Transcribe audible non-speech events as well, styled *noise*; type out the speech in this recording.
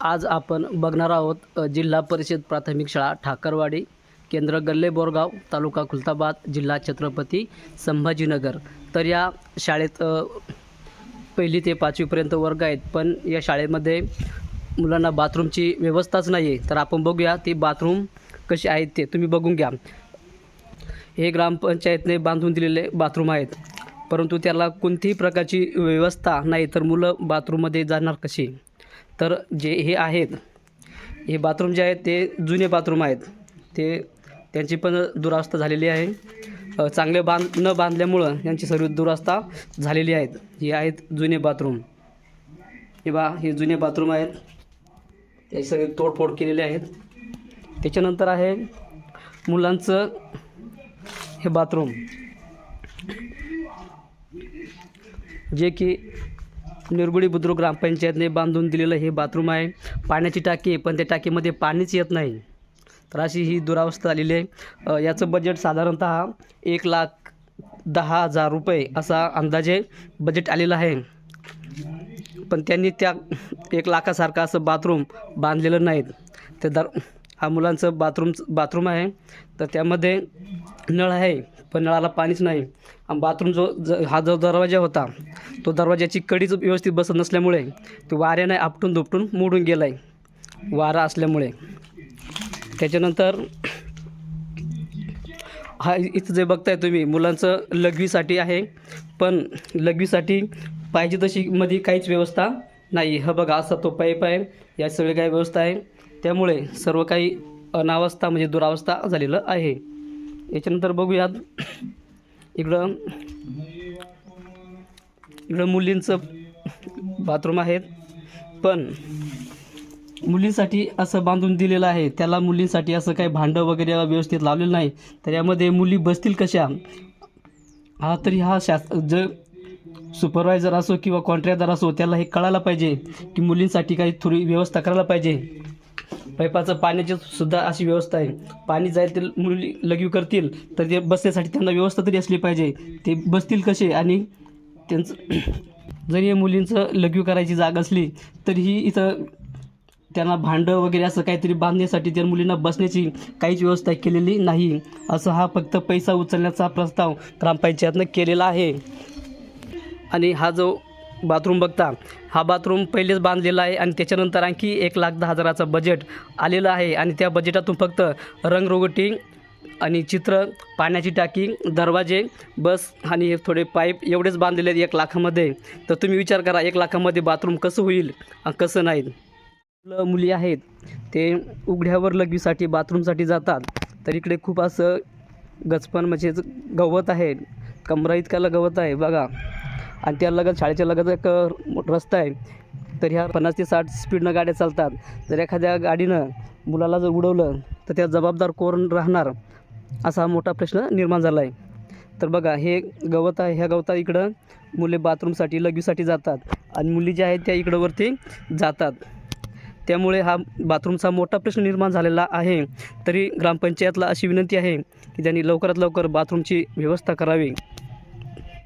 आज आपण बघणार आहोत जिल्हा परिषद प्राथमिक शाळा ठाकरवाडी केंद्र गल्ले बोरगाव तालुका खुलताबाद जिल्हा छत्रपती संभाजीनगर. तर या शाळेत पहिली ते पाचवीपर्यंत वर्ग आहेत पण या शाळेमध्ये मुलांना बाथरूमची व्यवस्थाच नाही आहे तर आपण बघूया ती बाथरूम कशी आहेत ते तुम्ही बघून घ्या. हे ग्रामपंचायतने बांधून दिलेले बाथरूम आहेत परंतु त्याला कोणतीही प्रकारची व्यवस्था नाही तर मुलं बाथरूममध्ये जाणार कशी? तर जे हे आहेत हे बाथरूम जे आहेत ते जुने बाथरूम आहेत. ते त्यांची पण दुरावस्था झालेली आहे. चांगले बांध न बांधल्यामुळं यांची सर्व दुरावस्था झालेली आहेत. हे आहेत जुने बाथरूम. हे बा हे जुने बाथरूम आहेत. त्याची सगळी तोडफोड केलेले आहेत. त्याच्यानंतर आहे मुलांचं हे बाथरूम. जे की निरगुडी बुद्रुक ग्रामपंचायतने बांधून दिलेलं हे बाथरूम आहे. पाण्याची टाकी पण त्या टाकीमध्ये पाणीच येत नाही. तर अशी ही दुरावस्था आलेली आहे. याचं बजेट साधारणतः एक लाख दहा हजार रुपये असा अंदाजे बजेट आलेला आहे. पण त्यांनी त्या एक लाखासारखं असं बाथरूम बांधलेलं नाहीत. ते दर हा मुलांचं बाथरूम बाथरूम आहे. तर त्यामध्ये नळ आहे. पण नळाला पाणीच नाही. आणि बाथरूम जो ज हा जो दरवाजा होता तो दरवाजाची कडीच व्यवस्थित बसत नसल्यामुळे तो वाऱ्याने आपटून दुपटून मोडून गेला आहे वारा असल्यामुळे. त्याच्यानंतर हा इथं जे बघताय तुम्ही मुलांचं लघवीसाठी आहे पण लघवीसाठी पाहिजे तशी मध्ये काहीच व्यवस्था नाही. हा बघा असा तो पाईप आहे या सगळी काही व्यवस्था आहे. त्यामुळे सर्व काही अनावस्था म्हणजे दुरावस्था झालेलं आहे. याच्यानंतर बघूयात. इकडं इकडं मुलींचं बाथरूम आहेत. पण मुलींसाठी असं बांधून दिलेलं आहे. त्याला मुलींसाठी असं काही भांडं वगैरे व्यवस्थित लावलेलं नाही. तर यामध्ये मुली बसतील कशा? हा तरी हा शास ज सुपरवायझर असो किंवा कॉन्ट्रॅक्टर असो त्याला हे कळायला पाहिजे की मुलींसाठी काही थोडी व्यवस्था करायला पाहिजे. पाईपाचं पाण्याची सुद्धा अशी व्यवस्था आहे. पाणी जाईल ते मुली लघवी करतील तर ते बसण्यासाठी त्यांना व्यवस्था तरी असली पाहिजे. ते बसतील कसे आणि त्यांचं *clears throat* जरी या मुलींचं लघवी करायची जागा असली तरीही इथं त्यांना भांडं वगैरे असं काहीतरी बांधण्यासाठी त्या मुलींना बसण्याची काहीच व्यवस्था केलेली नाही. असं हा फक्त पैसा उचलण्याचा प्रस्ताव ग्रामपंचायतनं केलेला आहे. आणि हा जो बाथरूम बघता. हा बाथरूम पहिलेच बांधलेला आहे आणि त्याच्यानंतर आणखी एक लाख दहा हजाराचा बजेट आलेलं आहे. आणि त्या बजेटातून फक्त रंगरोगटी आणि चित्र पाण्याची टाकी दरवाजे बस आणि हे थोडे पाईप एवढेच बांधलेले आहेत एक लाखामध्ये. तर तुम्ही विचार करा एक लाखामध्ये बाथरूम कसं होईल कसं नाही. मुलं मुली आहेत ते उघड्यावर लघवीसाठी बाथरूमसाठी जातात. तर इकडे खूप असं गचपण म्हणजे गवत आहे. कमरा इतक्याला गवत आहे बघा. आणि त्या लगत शाळेच्या लगत एक रस्ता आहे. तर ह्या पन्नास ते साठ स्पीडनं गाड्या चालतात. जर एखाद्या गाडीनं मुलाला जर उडवलं तर त्या जबाबदार कोण राहणार? असा मोठा प्रश्न निर्माण झाला आहे. तर बघा हे गवत आहे ह्या गवता इकडं मुले बाथरूमसाठी लघवीसाठी जातात. आणि मुली ज्या आहेत त्या इकडंवरती जातात. त्यामुळे हा बाथरूमचा मोठा प्रश्न निर्माण झालेला आहे. तरी ग्रामपंचायतला अशी विनंती आहे की त्यांनी लवकरात लवकर बाथरूमची व्यवस्था करावी.